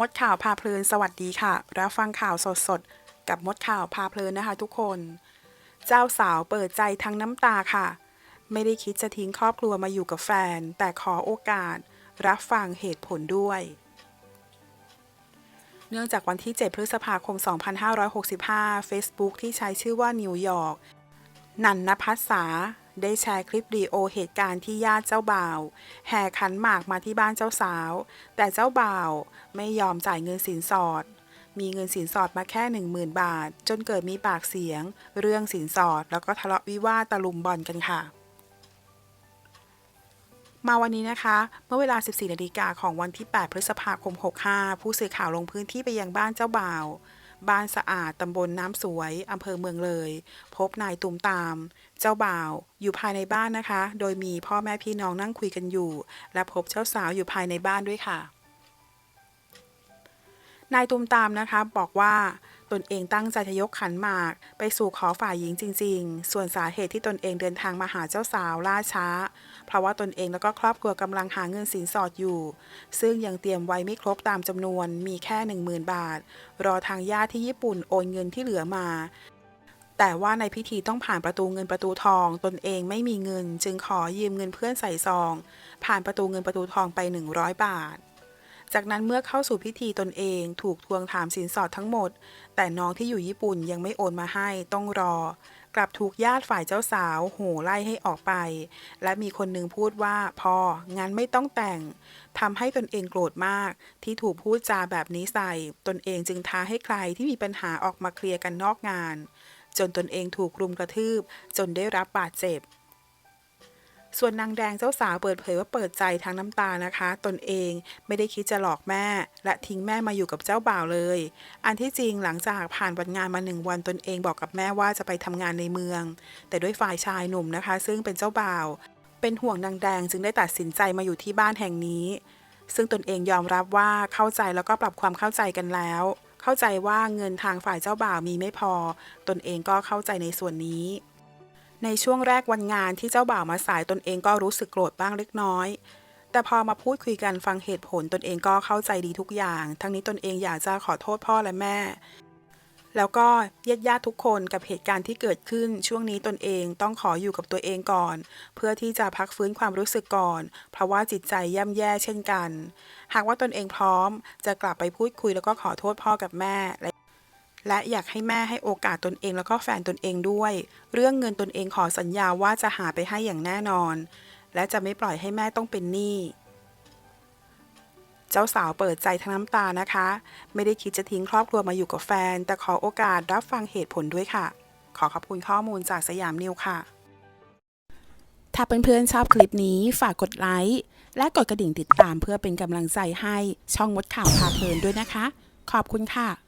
มดข่าวพาเพลินสวัสดีค่ะ รับฟังข่าวสดๆ กับมดข่าวพาเพลินนะคะทุกคน เจ้าสาวเปิดใจทั้งน้ำตาค่ะ ไม่ได้คิดจะทิ้งครอบครัวมาอยู่กับแฟน แต่ขอโอกาส รับฟังเหตุผลด้วย เนื่องจากวันที่ 7 พฤษภาคม 2565 Facebook ที่ใช้ชื่อว่านิวยอร์กนันนพัสสา ได้แชร์คลิปดีโอเหตุการณ์ที่ญาติเจ้าบ่าว แห่ขันหมากมาที่บ้านเจ้าสาว แต่เจ้าบ่าวไม่ยอมจ่ายเงินสินสอด มีเงินสินสอดมาแค่ 10,000 บาท จนเกิดมีปากเสียง เรื่องสินสอดแล้วก็ทะเลาะวิวาทตะลุมบอลกันค่ะมาวันนี้นะคะ เมื่อเวลา 14 นาฬิกาของวันที่ 8 พฤษภาคม 65 ผู้สื่อข่าวลงพื้นที่ไปยังบ้านเจ้าบ่าว บ้านสะอาดตำบลน้ำสวยอำเภอเมืองเลย พบนายตุมตาม เจ้าบ่าว อยู่ภายในบ้านนะคะ โดยมีพ่อแม่พี่น้องนั่งคุยกันอยู่ และพบเจ้าสาวอยู่ภายในบ้านด้วยค่ะ นายตุมตามนะคะบอกว่า ตนเองตั้งใจจะยกขันหมาก ไปสู่ขอฝ่ายหญิงจริง ๆ ส่วนสาเหตุที่ตนเองเดินทางมาหาเจ้าสาวล่าช้า เพราะว่าตนเองแล้วก็ครอบครัวกำลังหาเงินสินสอดอยู่ ซึ่งยังเตรียมไว้ไม่ครบตามจำนวนมีแค่ 10,000 บาท รอทางญาติที่ญี่ปุ่นโอนเงินที่เหลือมาแต่ว่าในพิธีต้องผ่านประตูเงินประตูทอง ตนเองไม่มีเงิน จึงขอยืมเงินเพื่อนใส่ซอง ผ่านประตูเงินประตูทองไป 100 บาท จากนั้นเมื่อเข้าสู่พิธีตนเองถูกทวงถามสินสอดทั้งหมด แต่น้องที่อยู่ญี่ปุ่นยังไม่โอนมาให้ต้องรอ กลับถูกญาติฝ่ายเจ้าสาวโห่ไล่ให้ออกไป และมีคนหนึ่งพูดว่าพองั้นไม่ต้องแต่งทำให้ตนเองโกรธมาก ที่ถูกพูดจาแบบนี้ใส่ ตนเองจึงท้าให้ใครที่มีปัญหาออกมาเคลียร์กันนอกงาน จนตนเองถูกรุมกระทืบ จนได้รับบาดเจ็บ ส่วนนางแดงเจ้าสาวเปิดเผยว่าเปิดใจทางน้ำตานะคะ ตนเองไม่ได้คิดจะหลอกแม่ และทิ้งแม่มาอยู่กับเจ้าบ่าวเลย อันที่จริงหลังจากผ่านวันงานมาหนึ่งวันตนเองบอกกับแม่ว่าจะไปทำงานในเมือง แต่ด้วยฝ่ายชายหนุ่มนะคะ ซึ่งเป็นเจ้าบ่าว เป็นห่วงนางแดงจึงได้ตัดสินใจมาอยู่ที่บ้านแห่งนี้ ซึ่งตนเองยอมรับว่าเข้าใจแล้วก็ปรับความเข้าใจกันแล้ว เข้าใจว่าเงินทางฝ่ายเจ้าบ่าวมีไม่พอ ตนเองก็เข้าใจในส่วนนี้ ในช่วงแรกวันงานที่เจ้าบ่าวมาสายตนเองก็รู้สึกโกรธบ้างเล็กน้อย แต่พอมาพูดคุยกันฟังเหตุผลตนเองก็เข้าใจดีทุกอย่าง ทั้งนี้ตนเองอยากจะขอโทษพ่อและแม่ แล้วก็ญาติญาติทุกคนกับเหตุการณ์ที่เกิดขึ้น ช่วงนี้ตนเองต้องขออยู่กับตัวเองก่อน เพื่อที่จะพักฟื้นความรู้สึกก่อน เพราะว่าจิตใจย่ำแย่เช่นกัน หากว่าตนเองพร้อม จะกลับไปพูดคุยแล้วก็ขอโทษพ่อกับแม่ และอยากให้แม่ให้โอกาสตนเองแล้วก็แฟนตนเองด้วย เรื่องเงินตนเองขอสัญญาว่าจะหาไปให้อย่างแน่นอน และจะไม่ปล่อยให้แม่ต้องเป็นหนี้เจ้าสาวเปิดใจทั้งน้ำตานะคะ ไม่ได้คิดจะทิ้งครอบครัวมาอยู่กับแฟน แต่ขอโอกาสรับฟังเหตุผลด้วยค่ะ ขอขอบคุณข้อมูลจากสยามนิวค่ะ ถ้าเพื่อนๆชอบคลิปนี้ฝากกดไลค์และกดกระดิ่งติดตามเพื่อเป็นกำลังใจให้ช่องมดข่าวพาเพลินด้วยนะคะ ขอบคุณค่ะ